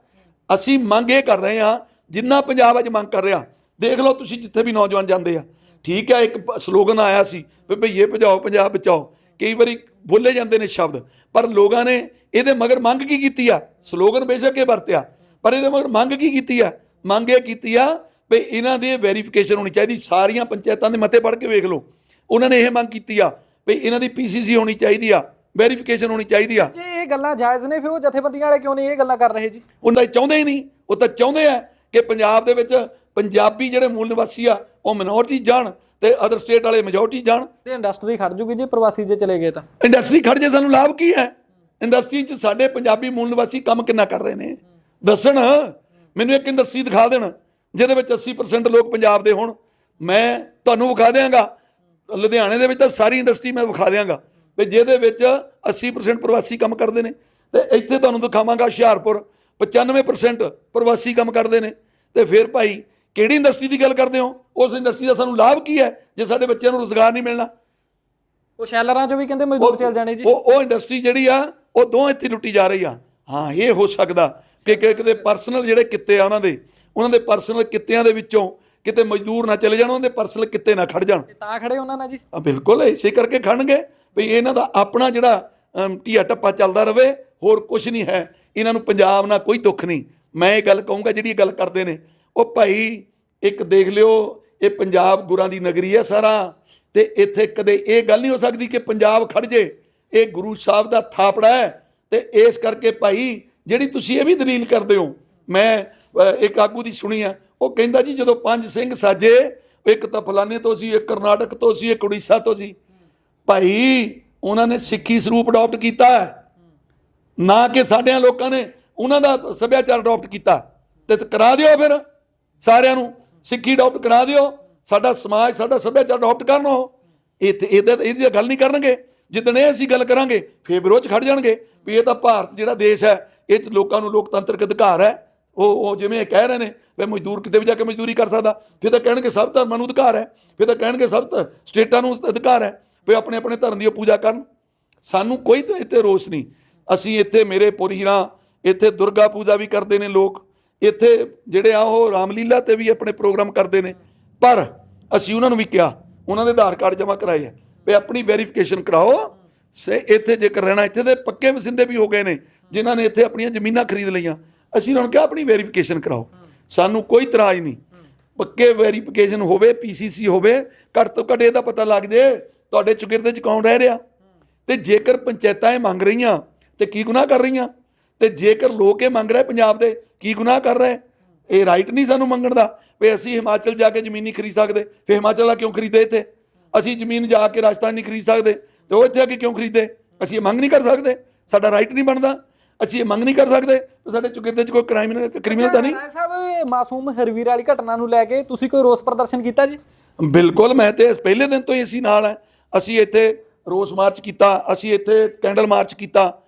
ਅਸੀਂ ਮੰਗ ਇਹ ਕਰ ਰਹੇ ਹਾਂ, ਜਿੰਨਾ ਪੰਜਾਬ ਅੱਜ ਮੰਗ ਕਰ ਰਿਹਾ, ਦੇਖ ਲਓ ਤੁਸੀਂ ਜਿੱਥੇ ਵੀ ਨੌਜਵਾਨ ਜਾਂਦੇ ਆ। ਠੀਕ ਹੈ ਇੱਕ ਸਲੋਗਨ ਆਇਆ ਸੀ ਵੀ ਭਈਏ ਭਜਾਓ, ਪੰਜਾਬ ਬਚਾਓ। ਕਈ ਵਾਰੀ ਬੋਲੇ ਜਾਂਦੇ ਨੇ ਸ਼ਬਦ, ਪਰ ਲੋਕਾਂ ਨੇ ਇਹਦੇ ਮਗਰ ਮੰਗ ਕੀ ਕੀਤੀ ਆ? ਸਲੋਗਨ ਬੇਸ਼ੱਕ ਇਹ ਵਰਤਿਆ, ਪਰ ਇਹਦੇ ਮਗਰ ਮੰਗ ਕੀ ਕੀਤੀ ਆ? ਮੰਗ ਇਹ ਕੀਤੀ ਆ ਵੀ ਇਹਨਾਂ ਦੀ ਵੈਰੀਫਿਕੇਸ਼ਨ ਹੋਣੀ ਚਾਹੀਦੀ, ਸਾਰੀਆਂ ਪੰਚਾਇਤਾਂ ਦੇ ਮਤੇ ਪੜ੍ਹ ਕੇ ਵੇਖ ਲਓ। ਉਹਨਾਂ ਨੇ ਇਹ ਮੰਗ ਕੀਤੀ ਆ ਵੀ ਇਹਨਾਂ ਦੀ ਪੀਸੀਸੀ ਹੋਣੀ ਚਾਹੀਦੀ ਆ। ਵੈਰੀਫਿਕੇਸ਼ਨ ਹੋਣੀ ਚਾਹੀਦੀ ਆ। ਜੇ ਇਹ ਗੱਲਾਂ ਜਾਇਜ਼ ਨੇ ਫਿਰ ਉਹ ਜਥੇਬੰਦੀਆਂ ਵਾਲੇ ਕਿਉਂ ਨਹੀਂ ਇਹ ਗੱਲਾਂ ਕਰ ਰਹੇ ਜੀ? ਉਹਨਾਂ ਚਾਹੁੰਦੇ ਹੀ ਨਹੀਂ। ਉਹ ਤਾਂ ਚਾਹੁੰਦੇ ਆ ਕਿ ਪੰਜਾਬ ਦੇ ਵਿੱਚ ਪੰਜਾਬੀ ਜਿਹੜੇ ਮੂਲ ਨਿਵਾਸੀ ਆ ਉਹ ਮਿਨੋਰਟੀ ਜਾਣ ਤੇ ਅਦਰ ਸਟੇਟ ਵਾਲੇ ਮੈਜੋਰਟੀ ਜਾਣ। ਤੇ ਇੰਡਸਟਰੀ ਖੜ ਜੂਗੀ ਜੀ ਪ੍ਰਵਾਸੀ ਜੇ ਚਲੇ ਗਏ ਤਾਂ। ਇੰਡਸਟਰੀ ਖੜ ਜੇ ਸਾਨੂੰ ਲਾਭ ਕੀ ਹੈ? ਇੰਡਸਟਰੀ 'ਚ ਸਾਡੇ ਪੰਜਾਬੀ ਮੂਲ ਨਿਵਾਸੀ ਕੰਮ ਕਿੰਨਾ ਕਰ ਰਹੇ ਨੇ? ਦੱਸਣ ਮੈਨੂੰ ਇੱਕ ਇੰਡਸਟਰੀ ਦਿਖਾ ਦੇਣ ਜਿਹਦੇ ਵਿੱਚ 80% ਲੋਕ ਪੰਜਾਬ ਦੇ ਹੋਣ। ਮੈਂ ਤੁਹਾਨੂੰ ਵਿਖਾ ਦਿਆਂਗਾ। ਲੁਧਿਆਣੇ ਦੇ ਵਿੱਚ ਤਾਂ ਸਾਰੀ ਇੰਡਸਟਰੀ ਮੈਂ ਵਿਖਾ ਦਿਆਂਗਾ। ਵੀ ਜਿਹਦੇ ਵਿੱਚ 80% ਪ੍ਰਵਾਸੀ ਕੰਮ ਕਰਦੇ ਨੇ। ਤੇ ਇੱਥੇ ਤੁਹਾਨੂੰ ਦਿਖਾਵਾਂਗਾ ਹੁਸ਼ਿਆਰਪੁਰ 95% ਪ੍ਰਵਾਸੀ ਕੰਮ ਕਰਦੇ ਨੇ। ਤੇ ਫਿਰ ਭਾਈ ਕਿਹੜੀ ਇੰਡਸਟਰੀ ਦੀ ਗੱਲ ਕਰਦੇ ਹੋ? ਉਸ ਇੰਡਸਟਰੀ ਦਾ ਸਾਨੂੰ ਲਾਭ ਕੀ ਹੈ ਜੇ ਸਾਡੇ ਬੱਚਿਆਂ ਨੂੰ ਰੋਜ਼ਗਾਰ ਨਹੀਂ ਮਿਲਣਾ? ਉਹ ਸ਼ੈਲਰਾਂ 'ਚੋਂ ਵੀ ਕਹਿੰਦੇ ਮਜ਼ਦੂਰ ਚੱਲ ਜਾਣੇ ਜੀ। ਉਹ ਉਹ ਇੰਡਸਟਰੀ ਜਿਹੜੀ ਆ ਉਹ ਦੋ ਇੱਥੇ ਲੁੱਟੀ ਜਾ ਰਹੀ ਆ। ਹਾਂ ਇਹ ਹੋ ਸਕਦਾ ਕਿ ਕਿ ਕਿਤੇ ਪਰਸਨਲ ਜਿਹੜੇ ਕਿੱਤੇ ਆ ਉਹਨਾਂ ਦੇ ਉਹਨਾਂ ਦੇ ਪਰਸਨਲ ਕਿੱਤਿਆਂ ਦੇ ਵਿੱਚੋਂ ਕਿਤੇ ਮਜ਼ਦੂਰ ਨਾ ਚਲੇ ਜਾਣ ਉਹਨਾਂ ਦੇ ਪਰਸਨਲ ਕਿੱਤੇ ਨਾ ਖੜ ਜਾਣ। ਤਾਂ ਖੜੇ ਉਹਨਾਂ ਨਾਲ ਜੀ। ਆ ਬਿਲਕੁਲ ਇਸੇ ਕਰਕੇ ਖੜਨਗੇ। ਵੀ ਇਹਨਾਂ ਦਾ ਆਪਣਾ ਜਿਹੜਾ ਅਮ, ਟੱਪਾ ਚੱਲਦਾ ਰਵੇ ਹੋਰ ਕੁਝ ਨਹੀਂ ਹੈ। ਇਹਨਾਂ ਨੂੰ ਪੰਜਾਬ ਨਾਲ ਕੋਈ ਦੁੱਖ ਨਹੀਂ। ਮੈਂ ਇਹ ਗੱਲ ਕਹੂੰਗਾ ਜਿਹੜੀ ਇਹ ਗੱਲ ਕਰਦੇ ਨੇ ਉਹ ਭਾਈ ਇੱਕ ਦੇਖ ਲਿਓ ਇਹ ਪੰਜਾਬ ਗੁਰਾਂ ਦੀ ਨਗਰੀ ਹੈ ਸਾਰਾ ਤੇ ਇੱਥੇ ਕਦੇ ਇਹ ਗੱਲ ਨਹੀਂ ਹੋ ਸਕਦੀ ਕਿ ਪੰਜਾਬ ਖੜ ਜੇ। ਇਹ ਗੁਰੂ ਸਾਹਿਬ ਦਾ ਥਾਪੜਾ ਹੈ ਤੇ ਇਸ ਕਰਕੇ ਭਾਈ ਜਿਹੜੀ ਤੁਸੀਂ ਇਹ ਵੀ ਦਲੀਲ ਕਰਦੇ ਹੋ ਮੈਂ ਇੱਕ ਆਗੂ ਦੀ ਸੁਣੀ ਆ ਉਹ ਕਹਿੰਦਾ ਜੀ ਜਦੋਂ ਪੰਜ ਸਿੰਘ ਸਾਜੇ ਇੱਕ ਤਾਂ ਫਲਾਣੇ ਤੋਂ ਸੀ ਇੱਕ ਕਰਨਾਟਕ ਤੋਂ ਸੀ ਇੱਕ ਉੜੀਸਾ ਤੋਂ ਸੀ ਭਾਈ, ਉਹਨਾਂ ਨੇ ਸਿੱਖੀ ਸਰੂਪ ਅਡਾਪਟ ਕੀਤਾ ਨਾ ਕਿ ਸਾਡਿਆਂ ਲੋਕਾਂ ਨੇ ਉਹਨਾਂ ਦਾ ਸੱਭਿਆਚਾਰ ਅਡਾਪਟ ਕੀਤਾ। ਤੇ ਕਰਾ ਦਿਓ ਫਿਰ, ਸਾਰਿਆਂ ਨੂੰ। ਸਿੱਖੀ ਅਡਾਪਟ ਕਰਾ ਦਿਓ। ਸਾਡਾ ਸਮਾਜ, ਸਾਡਾ ਸੱਭਿਆਚਾਰ ਅਡਾਪਟ ਕਰਨ ਉਹ। ਇੱਥੇ ਇਹਦਾ ਇਹਦੀ ਤਾਂ ਗੱਲ ਨਹੀਂ ਕਰਨਗੇ। ਜਿੱਦਣ ਇਹ ਅਸੀਂ ਗੱਲ ਕਰਾਂਗੇ, ਫੇਰ ਵਿਰੋਧ 'ਚ ਖੜ ਜਾਣਗੇ ਵੀ ਇਹ ਤਾਂ ਭਾਰਤ ਜਿਹੜਾ ਦੇਸ਼ ਹੈ, ਇਹ 'ਚ ਲੋਕਾਂ ਨੂੰ ਲੋਕਤੰਤਰਕ ਅਧਿਕਾਰ ਹੈ। ਉਹ ਉਹ ਜਿਵੇਂ ਇਹ ਕਹਿ ਰਹੇ ਨੇ, ਵੀ ਮਜ਼ਦੂਰ ਕਿਤੇ ਵੀ ਜਾ ਕੇ ਮਜ਼ਦੂਰੀ ਕਰ ਸਕਦਾ। ਫਿਰ ਤਾਂ ਕਹਿਣਗੇ ਸਭ ਧਰਮਾਂ ਨੂੰ ਅਧਿਕਾਰ ਹੈ। ਫਿਰ ਤਾਂ ਕਹਿਣਗੇ ਸਭ ਧ- ਸਟੇਟਾਂ ਨੂੰ ਅਧਿਕਾਰ ਹੈ। ਵੀ ਆਪਣੇ ਆਪਣੇ ਧਰਮ ਦੀ ਉਹ ਪੂਜਾ ਕਰਨ। ਸਾਨੂੰ ਕੋਈ ਤਾਂ ਇੱਥੇ ਰੋਸ ਨਹੀਂ। ਅਸੀਂ ਇੱਥੇ ਮੇਰੇ ਪੁਰੀਰਾਂ ਇੱਥੇ ਦੁਰਗਾ ਪੂਜਾ ਵੀ ਕਰਦੇ ਨੇ ਲੋਕ। ਇੱਥੇ ਜਿਹੜੇ ਆ ਉਹ ਰਾਮਲੀਲਾ ਤੇ ਵੀ ਆਪਣੇ ਪ੍ਰੋਗਰਾਮ ਕਰਦੇ ਨੇ। ਪਰ ਅਸੀਂ ਉਹਨਾਂ ਨੂੰ ਵੀ ਕਿਹਾ, ਉਹਨਾਂ ਦੇ ਆਧਾਰ ਕਾਰਡ ਜਮ੍ਹਾਂ ਕਰਾਏ ਆ। ਵੀ ਆਪਣੀ ਵੈਰੀਫਿਕੇਸ਼ਨ ਕਰਾਓ। ਸੇ ਇੱਥੇ ਜੇਕਰ ਰਹਿਣਾ, ਇੱਥੇ ਦੇ ਪੱਕੇ ਵਸਿੰਦੇ ਵੀ ਹੋ ਗਏ ਨੇ, ਜਿਨ੍ਹਾਂ ਨੇ ਇੱਥੇ ਆਪਣੀਆਂ ਜ਼ਮੀਨਾਂ ਖਰੀਦ ਲਈਆਂ। ਅਸੀਂ ਉਹਨਾਂ ਨੂੰ ਕਿਹਾ, ਆਪਣੀ ਵੈਰੀਫਿਕੇਸ਼ਨ ਕਰਾਓ। ਸਾਨੂੰ ਕੋਈ ਇਤਰਾਜ਼ ਨਹੀਂ। ਪੱਕੇ ਵੈਰੀਫਿਕੇਸ਼ਨ ਹੋਵੇ, ਪੀਸੀਸੀ ਹੋਵੇ, ਘੱਟ ਤੋਂ ਘੱਟ ਇਹਦਾ ਪਤਾ ਲੱਗ ਜੇ ਤੁਹਾਡੇ ਚੁਗਿਰਦੇ ਚ ਕੌਣ ਰਹਿ ਰਿਹਾ? ਤੇ ਜੇਕਰ ਪੰਚਾਇਤਾਂ ਇਹ ਮੰਗ ਰਹੀਆਂ ਤੇ ਕੀ ਗੁਨਾਹ ਕਰ ਰਹੀਆਂ? ਤੇ ਜੇਕਰ ਲੋਕ ਇਹ ਮੰਗ ਰਹੇ ਪੰਜਾਬ ਦੇ ਕੀ ਗੁਨਾਹ ਕਰ ਰਹੇ? ਇਹ ਰਾਈਟ ਨਹੀਂ ਸਾਨੂੰ ਮੰਗਣ ਦਾ। ਵੀ ਅਸੀਂ ਹਿਮਾਚਲ ਜਾ ਕੇ ਜ਼ਮੀਨ ਨਹੀਂ ਖਰੀਦ ਸਕਦੇ। ਫਿਰ ਹਿਮਾਚਲ ਵਾਲਾ ਕਿਉਂ ਖਰੀਦੇ ਇੱਥੇ? ਅਸੀਂ ਜ਼ਮੀਨ ਜਾ ਕੇ ਰਾਜਸਥਾਨ ਨਹੀਂ ਖਰੀਦ ਸਕਦੇ। ਤੇ ਉਹ ਇੱਥੇ ਆ ਕੇ ਕਿਉਂ ਖਰੀਦੇ? ਅਸੀਂ ਇਹ ਮੰਗ ਨਹੀਂ ਕਰ ਸਕਦੇ। ਸਾਡਾ ਰਾਈਟ ਨਹੀਂ ਬਣਦਾ। ਅਸੀਂ ਇਹ ਮੰਗ ਨਹੀਂ ਕਰ ਸਕਦੇ। ਤੇ ਸਾਡੇ ਚੁਗਿਰਦੇ ਚ ਕੋਈ ਕ੍ਰਾਈਮ ਕ੍ਰਿਮੀਨਲ ਤਾਂ ਨਹੀਂ? ਸਾਹਿਬ ਇਹ ਮਾਸੂਮ ਹਰਵੀਰ ਵਾਲੀ ਘਟਨਾ ਨੂੰ ਲੈ ਕੇ ਤੁਸੀਂ ਕੋਈ ਰੋਸ ਪ੍ਰਦਰਸ਼ਨ ਕੀਤਾ ਜੀ? ਬਿਲਕੁਲ ਮੈਂ ਤੇ ਇਸ ਪਹਿਲੇ ਦਿਨ ਤੋਂ ਹੀ ਅਸੀਂ ਨਾਲ ਹੈ। ਅਸੀਂ ਇੱਥੇ ਰੋਸ ਮਾਰਚ ਕੀਤਾ ਅਸੀਂ ਇੱਥੇ ਕੈਂਡਲ ਮਾਰਚ ਕੀਤਾ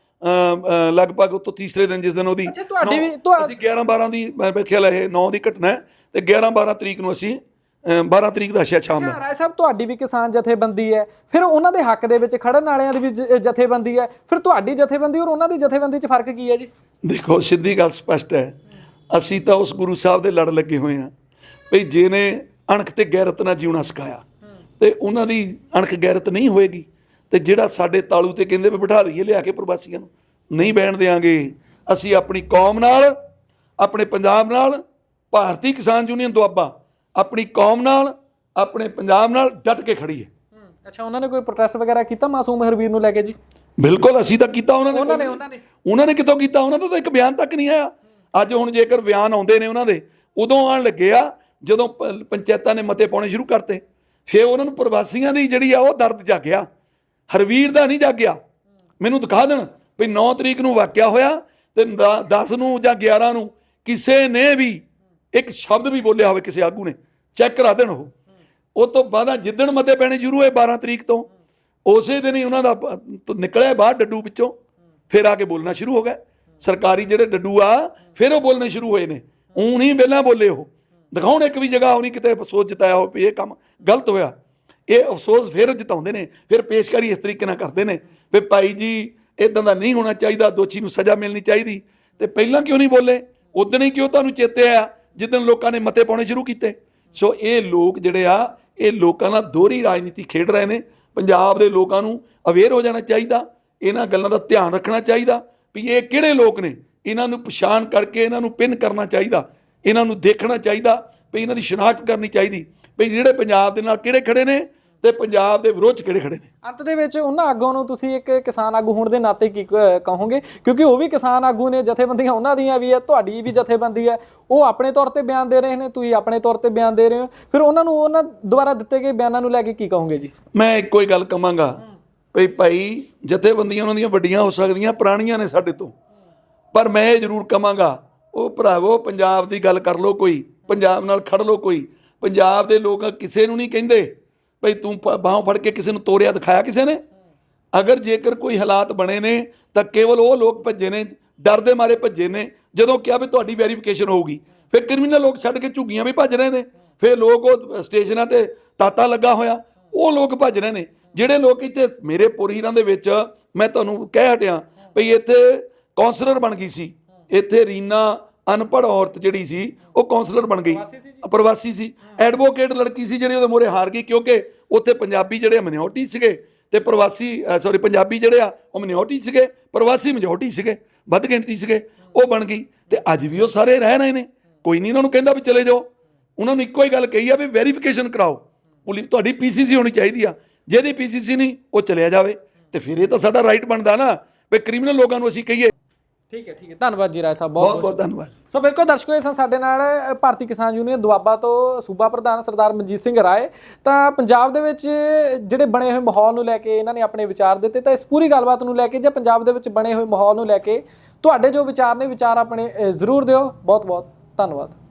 ਲਗਭਗ ਉਹ ਤੋਂ ਤੀਸਰੇ ਦਿਨ ਜਿਸ ਦਿਨ ਉਹਦੀ ਅੱਛਾ, ਤੁਹਾਡੀ ਵੀ- ਅਸੀਂ 11 12 ਦੀ ਮੈਂ ਖਿਆਲ ਇਹ 9 ਦੀ ਘਟਨਾ ਹੈ ਤੇ 11 12 ਤਰੀਕ ਨੂੰ ਅਸੀਂ ਅ, 12 ਤਰੀਕ ਦਾ ਅੱਛਾ ਸ਼ਾਮ ਦਾ। ਰਾਏ ਸਾਹਿਬ ਤੁਹਾਡੀ ਵੀ ਕਿਸਾਨ ਜਥੇਬੰਦੀ ਹੈ। ਫਿਰ ਉਹਨਾਂ ਦੇ ਹੱਕ ਦੇ ਵਿੱਚ ਖੜਨ ਵਾਲਿਆਂ ਦੀ ਵੀ ਜਥੇਬੰਦੀ ਹੈ। ਫਿਰ ਤੁਹਾਡੀ ਜਥੇਬੰਦੀ ਔਰ ਉਹਨਾਂ ਦੀ ਜਥੇਬੰਦੀ 'ਚ ਫ਼ਰਕ ਕੀ ਹੈ ਜੀ? ਦੇਖੋ ਸਿੱਧੀ ਗੱਲ ਸਪਸ਼ਟ ਹੈ। ਅਸੀਂ ਤਾਂ ਉਸ ਗੁਰੂ ਸਾਹਿਬ ਦੇ ਲੜ ਲੱਗੇ ਹੋਏ ਹਾਂ। ਭਈ ਜਿਹਨੇ ਅਣਖ ਤੇ ਗੈਰਤ ਨਾਲ ਜਿਉਣਾ ਸਿਖਾਇਆ। ਤੇ ਉਹਨਾਂ ਦੀ ਅਣਖ ਗੈਰਤ ਨਹੀਂ ਹੋਏਗੀ। ਤੇ ਜਿਹੜਾ ਸਾਡੇ ਤਾਲੂ ਤੇ ਕਹਿੰਦੇ ਵੀ ਬਿਠਾ ਦਈਏ ਲਿਆ ਕੇ ਪ੍ਰਵਾਸੀਆਂ ਨੂੰ ਨਹੀਂ ਬਹਿਣ ਦੇਾਂਗੇ ਅਸੀਂ ਆਪਣੀ ਕੌਮ ਨਾਲ ਆਪਣੇ ਪੰਜਾਬ ਨਾਲ ਭਾਰਤੀ ਕਿਸਾਨ ਯੂਨੀਅਨ ਦੁਆਬਾ ਆਪਣੀ ਕੌਮ ਨਾਲ ਆਪਣੇ ਪੰਜਾਬ ਨਾਲ ਡਟ ਕੇ ਖੜੀ ਹੈ ਅੱਛਾ ਉਹਨਾਂ ਨੇ ਕੋਈ ਪ੍ਰੋਟੈਸਟ ਵਗੈਰਾ ਕੀਤਾ ਮਾਸੂਮ ਹਰਵੀਰ ਨੂੰ ਲੈ ਕੇ ਜੀ? ਬਿਲਕੁਲ ਅਸੀਂ ਤਾਂ ਕੀਤਾ ਉਹਨਾਂ ਨੇ। ਉਹਨਾਂ ਨੇ ਉਹਨਾਂ ਨੇ। ਉਹਨਾਂ ਨੇ ਕਿੱਥੋਂ ਕੀਤਾ? ਉਹਨਾਂ ਦਾ ਤਾਂ ਇੱਕ ਬਿਆਨ ਤੱਕ ਨਹੀਂ ਆਇਆ। ਅੱਜ ਹੁਣ ਜੇਕਰ ਬਿਆਨ ਆਉਂਦੇ ਨੇ ਉਹਨਾਂ ਦੇ ਉਦੋਂ ਆਣ ਲੱਗੇ ਆ ਜਦੋਂ ਪੰਚਾਇਤਾਂ ਨੇ ਮਤੇ ਪਾਉਣੇ ਸ਼ੁਰੂ ਕਰਤੇ। ਫਿਰ ਉਹਨਾਂ ਨੂੰ ਪ੍ਰਵਾਸੀਆਂ ਦੀ ਜਿਹੜੀ ਆ ਉਹ ਦਰਦ ਜਾਗਿਆ। ਹਰਵੀਰ ਦਾ ਨਹੀਂ ਜਾਗਿਆ। ਮੈਨੂੰ ਦਿਖਾ ਦੇਣ ਵੀ 9 ਤਰੀਕ ਨੂੰ ਵਾਕਿਆ ਹੋਇਆ ਤੇ 10 ਨੂੰ ਜਾਂ 11 ਨੂੰ ਕਿਸੇ ਨੇ ਵੀ ਇੱਕ ਸ਼ਬਦ ਵੀ ਬੋਲਿਆ ਹੋਵੇ ਕਿਸੇ ਆਗੂ ਨੇ। ਚੈੱਕ ਕਰਾ ਦੇਣ ਉਹ। ਉਹ ਤੋਂ ਬਾਅਦ ਜਿੱਦਣ ਮਤੇ ਪੈਣੇ ਸ਼ੁਰੂ ਹੋਏ 12 ਤਰੀਕ ਤੋਂ, ਉਸੇ ਦਿਨ ਹੀ ਉਹਨਾਂ ਦਾ ਨਿਕਲਿਆ ਬਾਹਰ ਡੱਡੂ ਵਿੱਚੋਂ ਫਿਰ ਆ ਕੇ ਬੋਲਣਾ ਸ਼ੁਰੂ ਹੋ ਗਿਆ। ਸਰਕਾਰੀ ਜਿਹੜੇ ਡੱਡੂ ਆ, ਫਿਰ ਉਹ ਬੋਲਣੇ ਸ਼ੁਰੂ ਹੋਏ ਨੇ। ਊਂ ਨਹੀਂ ਪਹਿਲਾਂ ਬੋਲੇ ਉਹ। ਦਿਖਾਉਣ ਇੱਕ ਵੀ ਜਗ੍ਹਾ ਉਹ ਨਹੀਂ, ਕਿਤੇ ਅਫਸੋਸ ਜਤਾਇਆ ਹੋ ਵੀ ਇਹ ਕੰਮ ਗਲਤ ਹੋਇਆ। ਇਹ ਅਫਸੋਸ ਫਿਰ ਜਤਾਉਂਦੇ ਨੇ, ਫਿਰ ਪੇਸ਼ਕਾਰੀ ਇਸ ਤਰੀਕੇ ਨਾਲ ਕਰਦੇ ਨੇ ਵੀ ਭਾਈ ਜੀ ਇਦਾਂ ਦਾ ਨਹੀਂ ਹੋਣਾ ਚਾਹੀਦਾ, ਦੋਸ਼ੀ ਨੂੰ ਸਜ਼ਾ ਮਿਲਣੀ ਚਾਹੀਦੀ। ਤੇ ਪਹਿਲਾਂ ਕਿਉਂ ਨਹੀਂ ਬੋਲੇ? ਉਦੋਂ ਹੀ ਕਿਉਂ ਤੁਹਾਨੂੰ ਚੇਤੇ ਆ ਜਿੱਦਣ ਲੋਕਾਂ ਨੇ ਮਤੇ ਪਾਉਣੇ ਸ਼ੁਰੂ ਕੀਤੇ। ਸੋ ਇਹ ਲੋਕ ਜਿਹੜੇ ਆ, ਇਹ ਲੋਕਾਂ ਨਾਲ ਦੋਹਰੀ ਰਾਜਨੀਤੀ ਖੇਡ ਰਹੇ ਨੇ। ਪੰਜਾਬ ਦੇ ਲੋਕਾਂ ਨੂੰ ਅਵੇਅਰ ਹੋ ਜਾਣਾ ਚਾਹੀਦਾ। ਇਹਨਾਂ ਗੱਲਾਂ ਦਾ ਧਿਆਨ ਰੱਖਣਾ ਚਾਹੀਦਾ ਵੀ ਇਹ ਕਿਹੜੇ ਲੋਕ ਨੇ? ਇਹਨਾਂ ਨੂੰ ਪਛਾਣ ਕਰਕੇ ਇਹਨਾਂ ਨੂੰ ਪਿੰਨ ਕਰਨਾ ਚਾਹੀਦਾ। ਇਹਨਾਂ ਨੂੰ ਦੇਖਣਾ ਚਾਹੀਦਾ ਵੀ ਇਹਨਾਂ ਦੀ ਸ਼ਨਾਖਤ ਕਰਨੀ ਚਾਹੀਦੀ। ਵੀ ਜਿਹੜੇ ਪੰਜਾਬ ਦੇ ਨਾਲ ਕਿਹੜੇ ਖੜੇ ਨੇ ਤੇ ਪੰਜਾਬ ਦੇ ਵਿਰੋਧ ਕਿਹੜੇ ਖੜੇ ਨੇ। ਅੰਤ ਦੇ ਵਿੱਚ ਉਹਨਾਂ ਆਗੂਆਂ ਨੂੰ ਤੁਸੀਂ ਇੱਕ ਕਿਸਾਨ ਆਗੂ ਹੋਣ ਦੇ ਨਾਤੇ ਕੀ ਕਹੋਗੇ? ਕਿਉਂਕਿ ਉਹ ਵੀ ਕਿਸਾਨ ਆਗੂ ਨੇ ਜਥੇਬੰਦੀਆਂ ਉਹਨਾਂ ਦੀਆਂ ਵੀ ਹੈ ਤੁਹਾਡੀ ਵੀ ਜਥੇਬੰਦੀ ਹੈ। ਉਹ ਆਪਣੇ ਤੌਰ ਤੇ ਬਿਆਨ ਦੇ ਰਹੇ ਨੇ ਤੁਸੀਂ ਆਪਣੇ ਤੌਰ ਤੇ ਬਿਆਨ ਦੇ ਰਹੇ ਹੋ। ਫਿਰ ਉਹਨਾਂ ਨੂੰ ਉਹਨਾਂ ਦੁਆਰਾ ਦਿੱਤੇ ਗਏ ਬਿਆਨਾਂ ਨੂੰ ਲੈ ਕੇ ਕੀ ਕਹੋਗੇ ਜੀ? ਮੈਂ ਇੱਕੋ ਹੀ ਗੱਲ ਕਵਾਂਗਾ ਭਈ ਭਾਈ ਜਥੇਬੰਦੀਆਂ ਉਹਨਾਂ ਦੀਆਂ ਵੱਡੀਆਂ ਹੋ ਸਕਦੀਆਂ ਪੁਰਾਣੀਆਂ ਨੇ ਸਾਡੇ ਤੋਂ। ਪਰ ਮੈਂ ਇਹ ਜ਼ਰੂਰ ਕਵਾਂਗਾ ਉਹ ਭਰਾਵੋ, ਪੰਜਾਬ ਦੀ ਗੱਲ ਕਰ ਲੋ ਕੋਈ, ਪੰਜਾਬ ਨਾਲ ਖੜ ਲੋ ਕੋਈ। ਪੰਜਾਬ ਦੇ ਲੋਕ ਕਿਸੇ ਨੂੰ ਨਹੀਂ ਕਹਿੰਦੇ ਭਈ ਤੂੰ ਬਾਹ ਫੜ ਕੇ ਕਿਸੇ ਨੂੰ ਤੋਰਿਆ ਦਿਖਾਇਆ ਕਿਸੇ ਨੇ? ਅਗਰ ਜੇਕਰ ਕੋਈ ਹਾਲਾਤ ਬਣੇ ਨੇ, ਤਾਂ ਕੇਵਲ ਉਹ ਲੋਕ ਭੱਜੇ ਨੇ, ਡਰ ਦੇ ਮਾਰੇ ਭੱਜੇ ਨੇ, ਜਦੋਂ ਕਿਹਾ ਵੀ ਤੁਹਾਡੀ ਵੈਰੀਫਿਕੇਸ਼ਨ ਹੋਊਗੀ। ਫਿਰ ਕ੍ਰਿਮੀਨਲ ਲੋਕ ਛੱਡ ਕੇ ਝੁੱਗੀਆਂ ਵੀ ਭੱਜ ਰਹੇ ਨੇ। ਫਿਰ ਲੋਕ ਉਹ ਸਟੇਸ਼ਨਾਂ ਤੇ ਤਾਤਾ ਲੱਗਾ ਹੋਇਆ, ਉਹ ਲੋਕ ਭੱਜ ਰਹੇ ਨੇ। ਜਿਹੜੇ ਲੋਕ ਇੱਥੇ, ਮੇਰੇ ਪੁਰੀਰਾਂ ਦੇ ਵਿੱਚ ਮੈਂ ਤੁਹਾਨੂੰ ਕਹਿ ਹਟਿਆ, ਭਈ ਇੱਥੇ ਕਾਉਂਸਲਰ ਬਣ ਗਈ ਸੀ। ਇੱਥੇ ਰੀਨਾ ਅਨਪੜ੍ਹ ਔਰਤ ਜਿਹੜੀ ਸੀ ਉਹ ਕਾਉਂਸਲਰ ਬਣ ਗਈ। ਪ੍ਰਵਾਸੀ ਸੀ ਐਡਵੋਕੇਟ ਲੜਕੀ ਸੀ ਜਿਹੜੀ ਉਹਦੇ ਮੋਰੇ ਹਾਰ ਗਈ ਕਿਉਂਕਿ ਉੱਥੇ ਪੰਜਾਬੀ ਜਿਹੜੇ ਮਿਨੋਰਟੀ ਸੀਗੇ ਤੇ ਪ੍ਰਵਾਸੀ ਸੌਰੀ ਪੰਜਾਬੀ ਜਿਹੜੇ ਆ ਉਹ ਮਿਨੋਰਟੀ ਸੀਗੇ ਪ੍ਰਵਾਸੀ ਮੈਜੋਰਟੀ ਸੀਗੇ ਵੱਧ ਗਿਣਤੀ ਸੀਗੇ ਉਹ ਬਣ ਗਈ। ਤੇ ਅੱਜ ਵੀ ਉਹ ਸਾਰੇ ਰਹਿ ਰਹੇ ਨੇ। ਕੋਈ ਨਹੀਂ ਉਹਨਾਂ ਨੂੰ ਕਹਿੰਦਾ ਵੀ ਚਲੇ ਜਾਓ। ਉਹਨਾਂ ਨੂੰ ਇੱਕੋ ਹੀ ਗੱਲ ਕਹੀ ਆ ਵੀ ਵੈਰੀਫਿਕੇਸ਼ਨ ਕਰਾਓ। ਪੁਲਿਸ ਤੁਹਾਡੀ ਪੀਸੀਸੀ ਹੋਣੀ ਚਾਹੀਦੀ ਆ। ਜਿਹਦੀ ਪੀਸੀਸੀ ਨਹੀਂ ਉਹ ਚਲਿਆ ਜਾਵੇ। ਤੇ ਫਿਰ ਇਹ ਤਾਂ ਸਾਡਾ ਰਾਈਟ ਬਣਦਾ ਨਾ। ਵੀ ਕ੍ਰਿਮੀਨਲ ਲੋਕਾਂ ਨੂੰ ਅਸੀਂ ਕਹੀਏ ਠੀਕ ਹੈ ਠੀਕ ਹੈ। ਧੰਨਵਾਦ ਜੀ ਰਾਏ ਸਾਹਿਬ ਬਹੁਤ ਬਹੁਤ ਧੰਨਵਾਦ। ਸੋ ਬਿਲਕੁਲ ਦਰਸ਼ਕੋ ਇਹ ਸਨ ਸਾਡੇ ਨਾਲ ਭਾਰਤੀ ਕਿਸਾਨ ਯੂਨੀਅਨ ਦੁਆਬਾ ਤੋਂ ਸੂਬਾ ਪ੍ਰਧਾਨ ਸਰਦਾਰ ਮਨਜੀਤ ਸਿੰਘ ਰਾਏ। ਤਾਂ ਪੰਜਾਬ ਦੇ ਵਿੱਚ ਜਿਹੜੇ ਬਣੇ ਹੋਏ ਮਾਹੌਲ ਨੂੰ ਲੈ ਕੇ ਇਹਨਾਂ ਨੇ ਆਪਣੇ ਵਿਚਾਰ ਦਿੱਤੇ ਤਾਂ ਇਸ ਪੂਰੀ ਗੱਲਬਾਤ ਨੂੰ ਲੈ ਕੇ ਜਾਂ ਪੰਜਾਬ ਦੇ ਵਿੱਚ ਬਣੇ ਹੋਏ ਮਾਹੌਲ ਨੂੰ ਲੈ ਕੇ ਤੁਹਾਡੇ ਜੋ ਵਿਚਾਰ ਨੇ ਵਿਚਾਰ ਆਪਣੇ ਜ਼ਰੂਰ ਦਿਓ। ਬਹੁਤ ਬਹੁਤ ਧੰਨਵਾਦ।